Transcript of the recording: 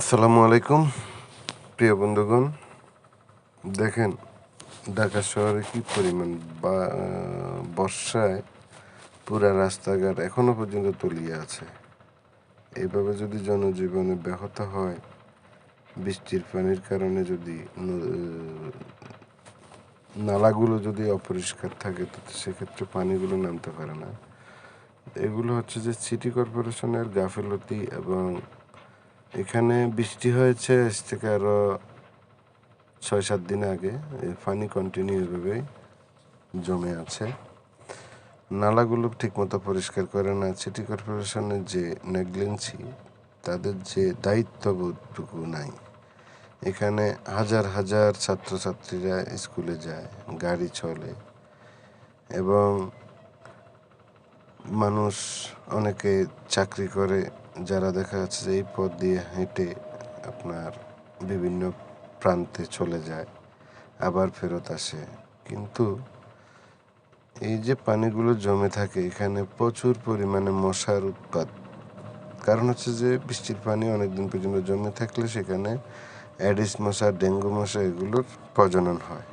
আসসালামু আলাইকুম, প্রিয় বন্ধুগণ। দেখেন, ঢাকা শহরে কি পরিমাণ বর্ষায় পুরা রাস্তাঘাট এখনও পর্যন্ত তলিয়ে আছে। এইভাবে যদি জনজীবনে ব্যাহত হয়, বৃষ্টির পানির কারণে যদি নালাগুলো যদি অপরিষ্কার থাকে, তো সেক্ষেত্রে পানিগুলো নামতে পারে না। এগুলো হচ্ছে যে, সিটি কর্পোরেশনের গাফিলতি এবং এখানে বৃষ্টি হয়েছে, আজ থেকে আরও ছয়, সাত দিন আগে। এই পানি কন্টিনিউ এভাবে জমে আছে। নালাগুলো ঠিকমতো পরিষ্কার করে না। সিটি কর্পোরেশনের যে নেগলেন্সি তাদের যে দায়িত্ববোধটুকু নাই। এখানে হাজার হাজার ছাত্রছাত্রীরা স্কুলে যায়, গাড়ি চলে এবং মানুষ অনেকে চাকরি করে, যারা দেখা যাচ্ছে যে এই পথ দিয়ে হেঁটে আপনার বিভিন্ন প্রান্তে চলে যায়, আবার ফেরত আসে। কিন্তু এই যে পানিগুলো জমে থাকে, এখানে প্রচুর পরিমাণে মশার উৎপাত। কারণ হচ্ছে যে বৃষ্টির পানি অনেকদিন পর্যন্ত জমে থাকলে সেখানে অ্যাডিস মশা, ডেঙ্গু মশা এগুলোর প্রজনন হয়।